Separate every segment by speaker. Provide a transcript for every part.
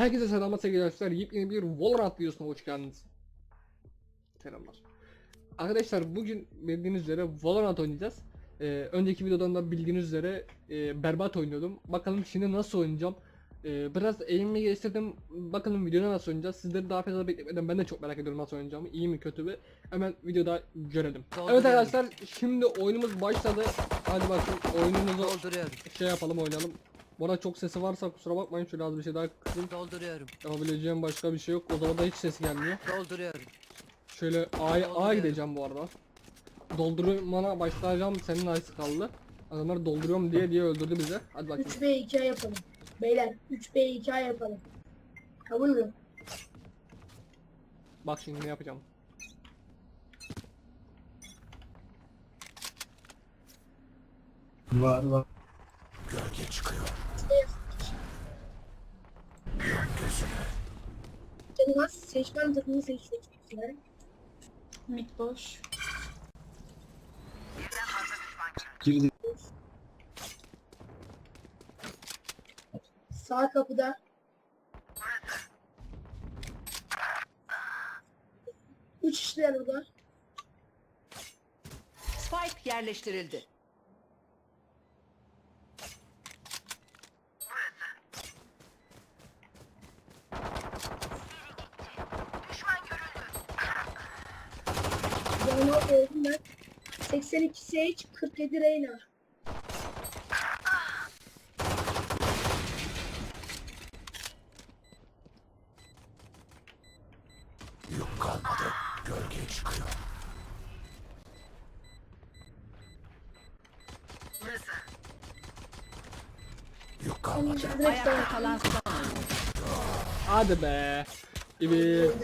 Speaker 1: Herkese selamlar sevgili arkadaşlar. Yepyeni bir Valorant videosuna hoş geldiniz. Selamlar. Arkadaşlar bugün bildiğiniz üzere Valorant oynayacağız. Ee, önceki videodan da bildiğiniz üzere e, berbat oynuyordum. Bakalım şimdi nasıl oynayacağım. Ee, biraz eğimimi geliştirdim. Bakalım videoda nasıl oynayacağız. Sizleri daha fazla beklemeden ben de çok merak ediyorum nasıl oynayacağımı. İyi mi kötü mü? Hemen videoda görelim. Evet arkadaşlar şimdi oyunumuz başladı. Hadi bakın oyunumuzu şey yapalım oynayalım. Bana çok sesi varsa kusura bakmayın şöyle az bir şey daha kısayım.
Speaker 2: Dolduruyorum.
Speaker 1: Yapabileceğim başka bir şey yok. O zaman da hiç ses gelmiyor.
Speaker 2: Dolduruyorum.
Speaker 1: Şöyle A'ya
Speaker 2: Dolduruyorum.
Speaker 1: gideceğim bu arada. Doldurmana başlayacağım. Senin ayısı kaldı. Adamlar dolduruyorum diye diye öldürdü bizi. Hadi bakayım.
Speaker 3: 3B2 yapalım. Beyler 3B2 yapalım. Kabul mü?
Speaker 1: Bak şimdi ne yapacağım.
Speaker 4: Var var.
Speaker 3: Canımaz seçmen takımı seçmek üzere.
Speaker 5: Mid boş.
Speaker 4: Girdi.
Speaker 3: Sağ kapıda. Üç burada.
Speaker 2: Spike yerleştirildi.
Speaker 3: Canımı öldüm ben. 82 Sage, 47 Reyna. Yok kalmadı.
Speaker 2: Ayakta kalan son.
Speaker 1: Hadi be. Evet.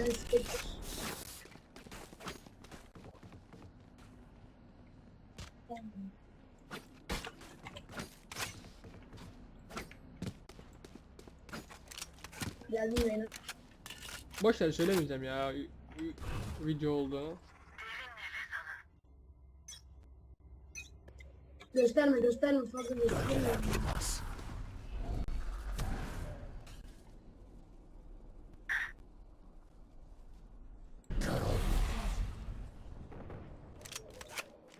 Speaker 3: Geldim Reyna.
Speaker 1: Boş ver söylemeyeceğim ya. Video olduğunu.
Speaker 3: Gösterme gösterme fazla gösterme.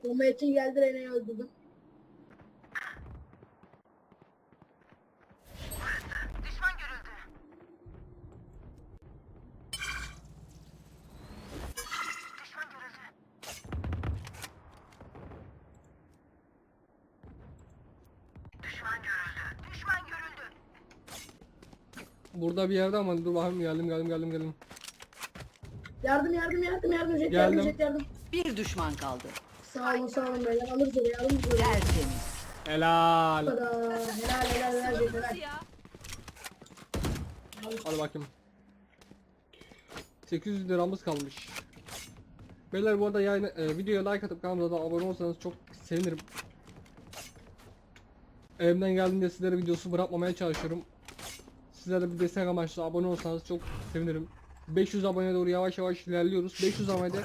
Speaker 3: Bomba için geldi Rene'yi öldürdüm.
Speaker 1: Burada bir yerde ama dur bakayım geldim geldim geldim geldim.
Speaker 3: Yardım yardım yardım yardım jet
Speaker 1: Geldim.
Speaker 3: yardım jet yardım.
Speaker 2: Bir düşman kaldı.
Speaker 3: Sağ olun sağ olun beyler alırız orayı alırız orayı.
Speaker 2: Tertemiz.
Speaker 1: Helal.
Speaker 3: Helal helal helal jet helal.
Speaker 1: Hadi bakayım. 800 liramız kalmış. Beyler bu arada yayını, e, videoya like atıp kanalımıza da abone olursanız çok sevinirim. Elimden geldiğince sizlere videosu bırakmamaya çalışıyorum. Sizlere bir destek amaçlı abone olursanız çok sevinirim. 500 aboneye doğru yavaş yavaş ilerliyoruz. 500 abonede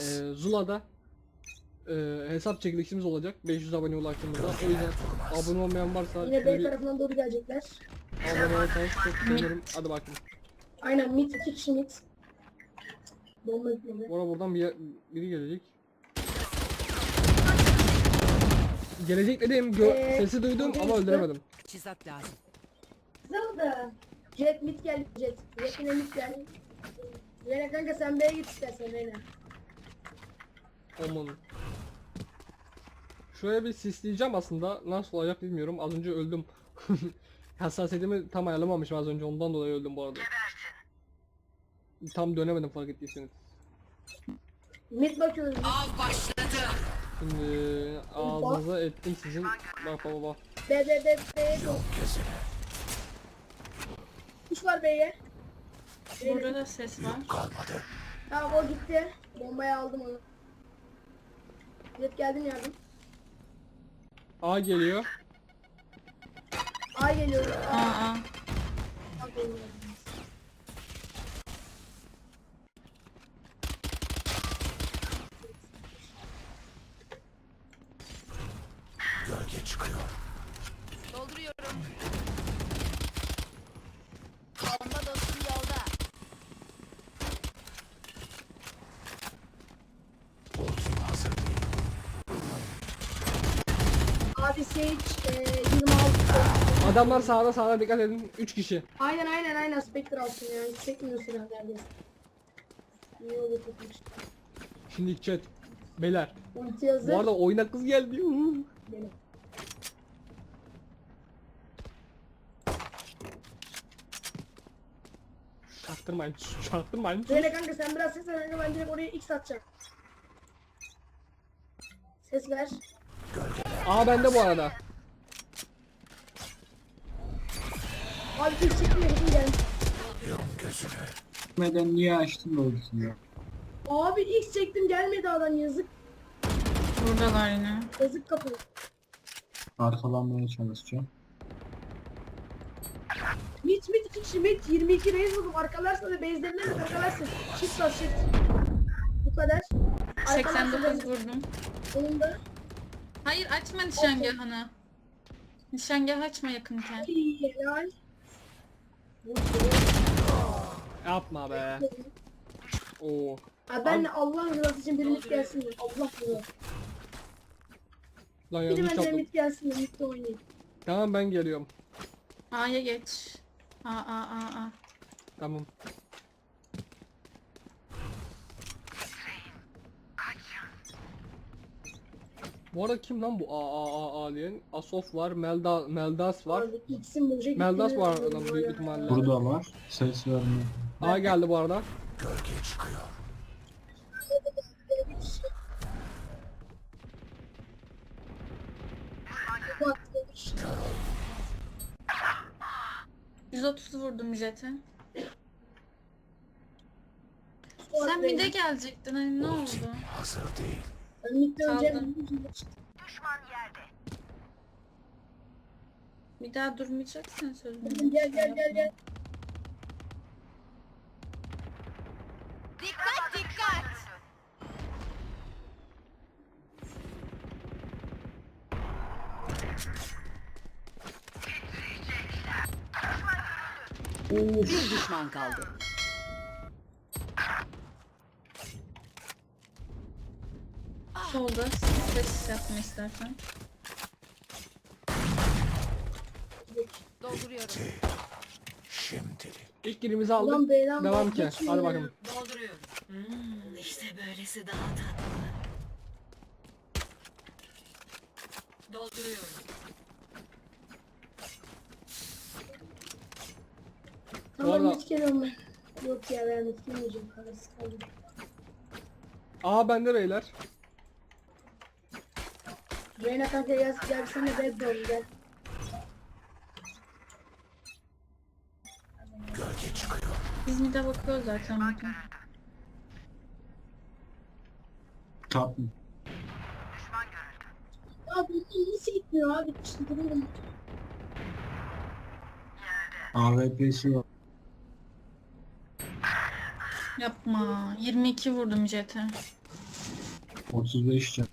Speaker 1: e, Zula'da e, hesap çekilişimiz olacak. 500 aboneye ulaştığımızda. O yüzden abone olmayan varsa
Speaker 3: Yine B
Speaker 1: bir
Speaker 3: tarafından doğru gelecekler.
Speaker 1: abone olursanız çok sevinirim. Hadi bakayım.
Speaker 3: Aynen mid iki kişi mid. Bomba.
Speaker 1: Bora buradan bir biri gelecek. Gelecek dedim, gö-
Speaker 3: Ee,
Speaker 1: sesi duydum ama öldüremedim.
Speaker 2: Çizat lazım.
Speaker 3: Da. Jet mid geldi jet. Jet yine mid geldi. Rene kanka sen B'ye git istersen Rene.
Speaker 1: Aman. Şöyle bir sisleyeceğim aslında. Nasıl olacak bilmiyorum. Az önce öldüm. Hassasiyetimi tam ayarlamamışım az önce. Ondan dolayı öldüm bu arada. Tam dönemedim fark ettiyseniz.
Speaker 3: Mid bakıyoruz.
Speaker 2: Av başladı.
Speaker 1: Şimdi ağzınıza ettim sizin. Bak bak bak.
Speaker 3: B B B B'ye doğru. Kuş var B'ye.
Speaker 5: Burada da ses var.
Speaker 3: Tamam o gitti. Bombayı aldım onu. Jet geldim yardım.
Speaker 1: A geliyor.
Speaker 3: A geliyor. A,
Speaker 5: Aa,
Speaker 3: A geliyor.
Speaker 2: Dolduruyorum. Bomba
Speaker 3: Abi Sage e, 26.
Speaker 1: Adamlar sağda sağda dikkat edin. 3 kişi.
Speaker 3: Aynen aynen aynen Spectre alsın ya. Hiç çekmiyor silah neredeyse. İyi oldu tutmuş.
Speaker 1: Şimdi chat. Beyler.
Speaker 3: Ulti hazır.
Speaker 1: Bu arada oyuna kız geldi.
Speaker 3: Benim.
Speaker 1: Çaktırmayın. Çaktırmayın.
Speaker 3: Böyle kanka sen biraz ses ver kanka ben direkt oraya X atacağım. Ses ver.
Speaker 1: Aa bende bu arada.
Speaker 3: Abi çekmiyor kim geldi.
Speaker 4: Gitmeden niye açtın da olsun ya?
Speaker 3: Abi X çektim gelmedi adam yazık.
Speaker 5: Buradalar yine.
Speaker 3: Yazık kapı.
Speaker 4: Arkalanmaya çalışacağım.
Speaker 3: Mit mit iki kişi mit 22 reis buldum arkalarsa da base'lerine de arkalarsın. Shift bas shift. Bu kadar. Arkalarsa
Speaker 5: 89
Speaker 3: da
Speaker 5: vurdum.
Speaker 3: onun da
Speaker 5: Hayır açma nişangahını. Nişangah açma yakınken.
Speaker 3: iyi helal.
Speaker 1: Yapma be. Oo.
Speaker 3: Abi ben de Allah rızası için bir mit gelsin. Allah rızası.
Speaker 1: Lan
Speaker 3: Biri
Speaker 1: yanlış
Speaker 3: benden
Speaker 1: yaptım.
Speaker 3: mit gelsin. Mitte oynayayım.
Speaker 1: Tamam ben geliyorum.
Speaker 5: A'ya geç. A A A A.
Speaker 1: Tamam. Bu arada kim lan bu A A A A diyen? Asof var, Melda Meldas var. Meldas var adam büyük ihtimalle.
Speaker 4: Burada var. Ses vermiyor.
Speaker 1: A geldi bu arada.
Speaker 3: Bu atlamış.
Speaker 5: 130 vurdum jete. Sen
Speaker 3: atlamış.
Speaker 5: mide gelecektin hani ne oldu?
Speaker 3: Ben mitte
Speaker 5: Kaldım.
Speaker 3: öleceğim.
Speaker 5: Bir daha durmayacaksın sözünü.
Speaker 3: Gel gel gel gel.
Speaker 2: Bir düşman kaldı.
Speaker 5: Solda ses yapma istersen.
Speaker 2: Dolduruyorum.
Speaker 1: İlk girimizi aldık.
Speaker 3: Ulan beyler
Speaker 1: Devam ki.
Speaker 3: vazgeçmiyor
Speaker 1: Hadi
Speaker 3: ya.
Speaker 1: bakalım.
Speaker 2: Dolduruyorum. Hmm, işte böylesi daha tatlı. Dolduruyorum.
Speaker 3: Tamam
Speaker 1: Valla-
Speaker 3: mit geliyorum ben. Yok ya ben mit gelmeyeceğim. Parası kaldı.
Speaker 1: A bende beyler.
Speaker 3: Reyna kanka gel gel sen de bad boy gel.
Speaker 5: Biz mide bakıyoruz zaten bakın.
Speaker 4: Tap
Speaker 3: Abi bu nasıl gitmiyor abi? İşte duruyorum.
Speaker 4: AWP'si var.
Speaker 5: Yapma. 22 vurdum jete.
Speaker 4: 35 can.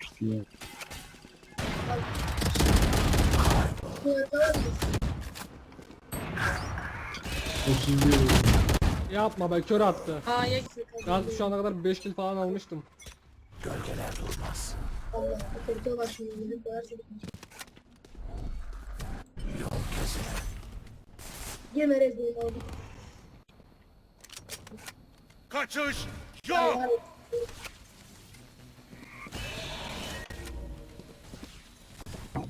Speaker 4: Tutuyor.
Speaker 3: Bu arada
Speaker 4: 31.
Speaker 1: Yapma be kör attı.
Speaker 5: A'ya
Speaker 1: Ben şu ana kadar 5 kill falan almıştım.
Speaker 3: Allah otorite var şimdi. Ne kadar Girme rezil oldu.
Speaker 6: Kaçış yok.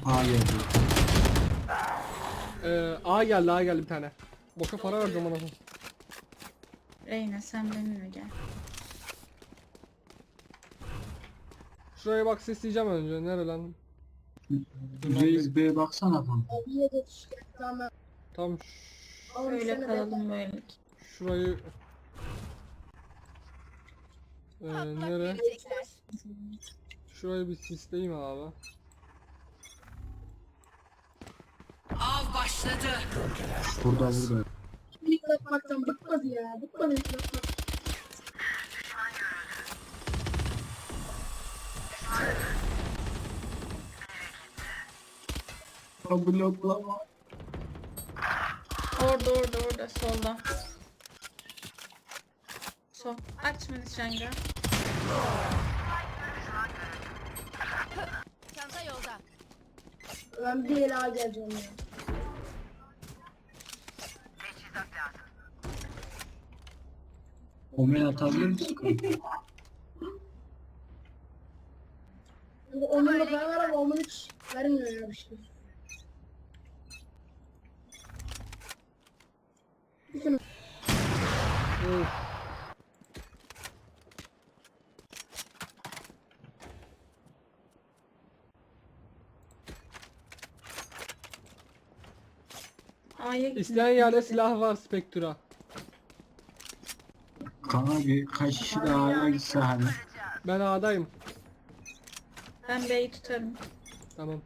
Speaker 4: A geldi.
Speaker 1: Ee, A geldi A geldi bir tane. Boşa para verdim ona.
Speaker 5: Reyna sen benimle gel.
Speaker 1: Şuraya bak sesleyeceğim önce. Nere lan?
Speaker 4: Reis B'ye baksana
Speaker 3: de işte tamam.
Speaker 1: Tam
Speaker 3: sana
Speaker 5: kalalım böyle.
Speaker 1: şurayı... Ee, nere? Şurayı bir sisleyeyim abi.
Speaker 2: Başladı.
Speaker 4: Burada burada.
Speaker 3: Bir yapmaktan bıkmadı ya. Bıkmadı yapmak.
Speaker 4: Bloklama.
Speaker 5: Orada orada orada solda. Sol. Açma nişanga.
Speaker 7: Çanta yolda.
Speaker 3: Ben bir el geleceğim ya.
Speaker 4: Omen atabilir misin?
Speaker 3: Onun da para var ama onun hiç vermiyor ya bir şey.
Speaker 5: A'ya.
Speaker 1: İsteyen yerde silah var Spectra.
Speaker 4: Bir kaç kişi daha hala gitse hani.
Speaker 1: Ben A'dayım.
Speaker 5: Ben B'yi tutarım.
Speaker 1: Tamam.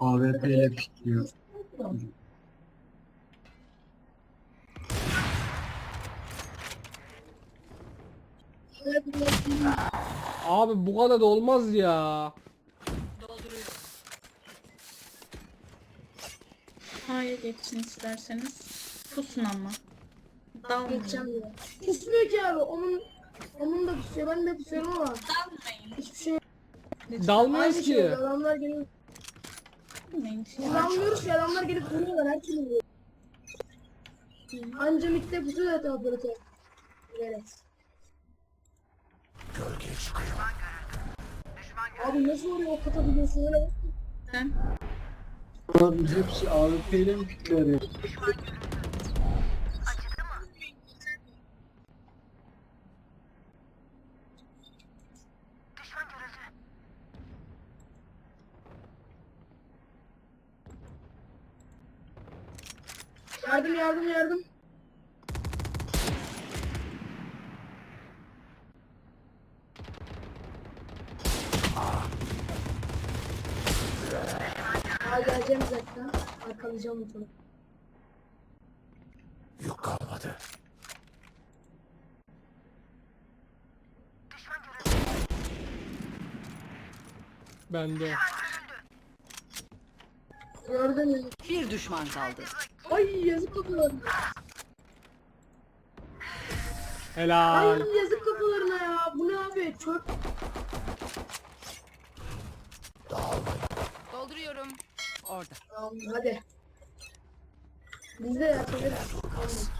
Speaker 4: AWP ile pikliyor.
Speaker 1: Abi bu kadar da olmaz ya.
Speaker 5: A'ya geçin isterseniz. Pusun ama. Dalmayın.
Speaker 3: Geçeceğim. Kusmuyor ki abi. Onun onun da kusuyor. Ben de kusuyorum ama
Speaker 5: Dalmayın.
Speaker 3: hiçbir şey.
Speaker 1: Dalmayız
Speaker 3: Aynı şey
Speaker 1: ki.
Speaker 3: oluyor. Adamlar gelip
Speaker 5: Dalmayın.
Speaker 3: biz anlıyoruz ki adamlar gelip vuruyorlar. Her türlü vuruyor. Anca mitte kusuyor zaten operatör. Evet. Abi nasıl oraya ok atabiliyorsun öyle.
Speaker 5: Sen
Speaker 4: Bunların hepsi AWP ile mi pikliyor ya?
Speaker 3: Yardım yardım yardım. Aa geleceğim Arkalayacağım bunu.
Speaker 6: Yük kalmadı.
Speaker 1: Bende.
Speaker 3: Gördün mü?
Speaker 2: Bir düşman kaldı.
Speaker 3: Ay yazık kafalarına.
Speaker 1: Helal.
Speaker 3: Ay yazık kafalarına ya. Bu ne abi? Çöp.
Speaker 2: Dolduruyorum. Orada.
Speaker 3: Tamam hadi. Biz de yapabiliriz.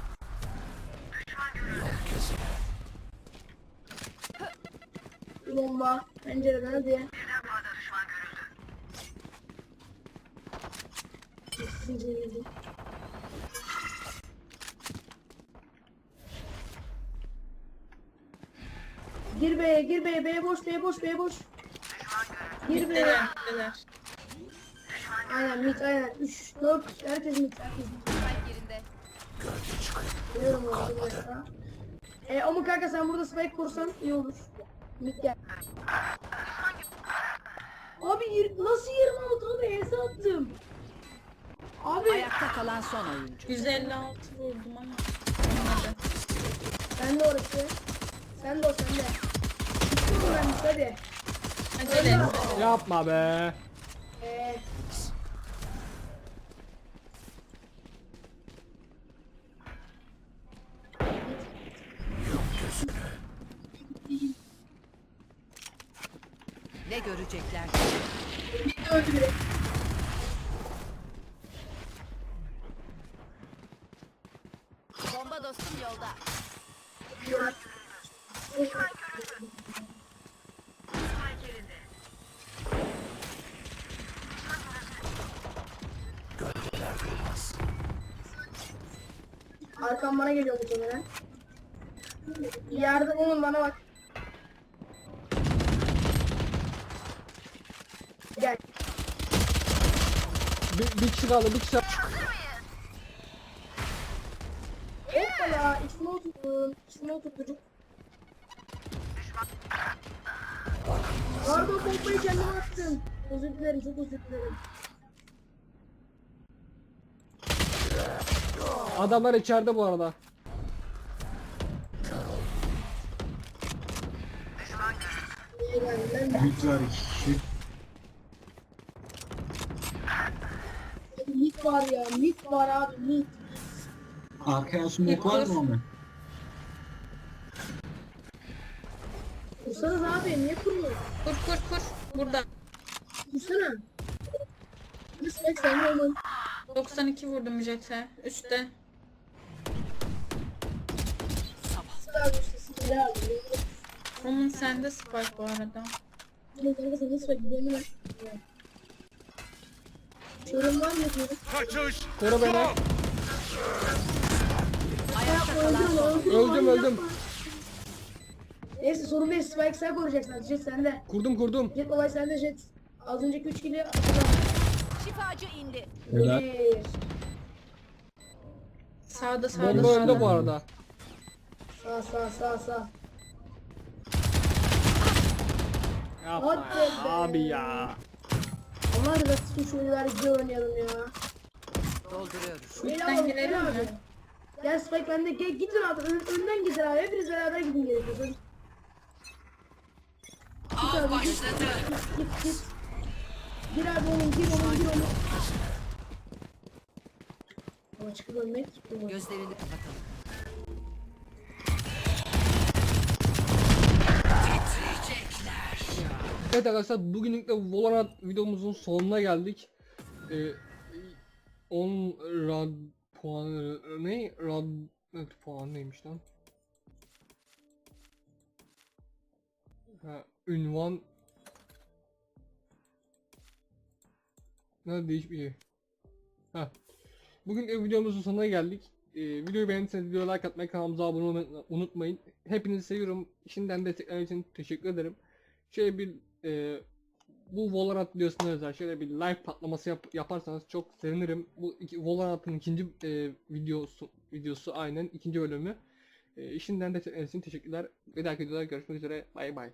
Speaker 3: Bir bomba. Pencereden hadi. Pencereden. Gir B'ye, gir B'ye, B'ye boş, B'ye boş, B'ye boş. Gir.
Speaker 5: Bittiler. Bittiler.
Speaker 3: Aynen mid aynen 3 4 herkes mid herkes mid. Biliyorum onu bir dakika. E ama kanka sen burada spike kursan iyi olur. Mid gel. Abi yir- nasıl 26 abi ES attım. Abi
Speaker 2: Ayakta kalan son oyuncu.
Speaker 5: 156 vurdum ama. Olmadı.
Speaker 3: sen de orası. Sen de o sen de. Ben hadi.
Speaker 5: Et.
Speaker 1: Yapma be.
Speaker 3: Eee.
Speaker 2: Görecekler? Bomba dostum yolda.
Speaker 3: Arkam bana geliyor muhtemelen. Yardım olun bana bak.
Speaker 1: Bir, bir kişi kaldı bir kişi.
Speaker 3: Hoppala içime oturdum. İçime oturdum. Pardon pompayı kendime attım. Özür dilerim çok özür dilerim.
Speaker 1: Adamlar içeride bu arada.
Speaker 3: İyi geldi lan.
Speaker 4: Mid var
Speaker 3: ya mit var abi mit.
Speaker 4: Arkaya smoke var mı Omen?
Speaker 3: Kursanız abi niye kurmuyor?
Speaker 5: Kur kur kur. Burada.
Speaker 3: Kursana. Lütfen sen de olman.
Speaker 5: 92 vurdum jete.
Speaker 3: Silah abi.
Speaker 5: Onun sende spike bu arada.
Speaker 3: Benim kanka sen nasıl bekliyorsun ben? Sorun var mı diyorum.
Speaker 6: Kaçış
Speaker 1: Koru beni.
Speaker 3: Öldüm öldüm.
Speaker 1: Öldüm öldüm.
Speaker 3: Neyse sorun değil. Spike sen koruyacaksın. Jet sende.
Speaker 1: Kurdum kurdum.
Speaker 3: Jet olay sende Jet. Az önceki 3 kili
Speaker 2: Şifacı indi.
Speaker 4: Helal.
Speaker 3: Bir.
Speaker 5: Sağda sağda
Speaker 1: Bomba önde bu
Speaker 5: sağda.
Speaker 1: arada.
Speaker 3: Sağ sağ sağ sağ.
Speaker 1: Yapma
Speaker 3: Hadi
Speaker 1: ya,
Speaker 3: be.
Speaker 1: abi ya.
Speaker 3: İçin şu oyunları güzel oynayalım ya.
Speaker 2: Dolduruyoruz.
Speaker 5: Üstten
Speaker 3: al,
Speaker 5: girelim
Speaker 3: gel
Speaker 5: mi?
Speaker 3: abi. Gel Spike bende. Gel gidin abi. Ön, önden gidin abi. Hepiniz beraber gidin gerekiyorsa. Git abi git. Git git. Gir abi onun gir onun gir onun. Ama çıkıp ölmek.
Speaker 2: Gözlerini kapatalım.
Speaker 1: Evet arkadaşlar bugünlük de Valorant videomuzun sonuna geldik. Ee, 10 rad puanı ne? Rad evet, puan neymiş lan? Ha, ünvan Ne değişik bir şey. Ha. Bugün de videomuzun sonuna geldik. Ee, videoyu beğendiyseniz videoya like atmayı, kanalımıza abone olmayı unutmayın. Hepinizi seviyorum. Şimdiden destekler için teşekkür ederim. Şöyle bir e, bu Valorant videosuna özel şöyle bir like patlaması yap- yaparsanız çok sevinirim. Bu iki, Valorant'ın ikinci e, videosu videosu aynen ikinci bölümü. E, şimdiden için teşekkürler. Bir dahaki videoda görüşmek üzere. Bay bay.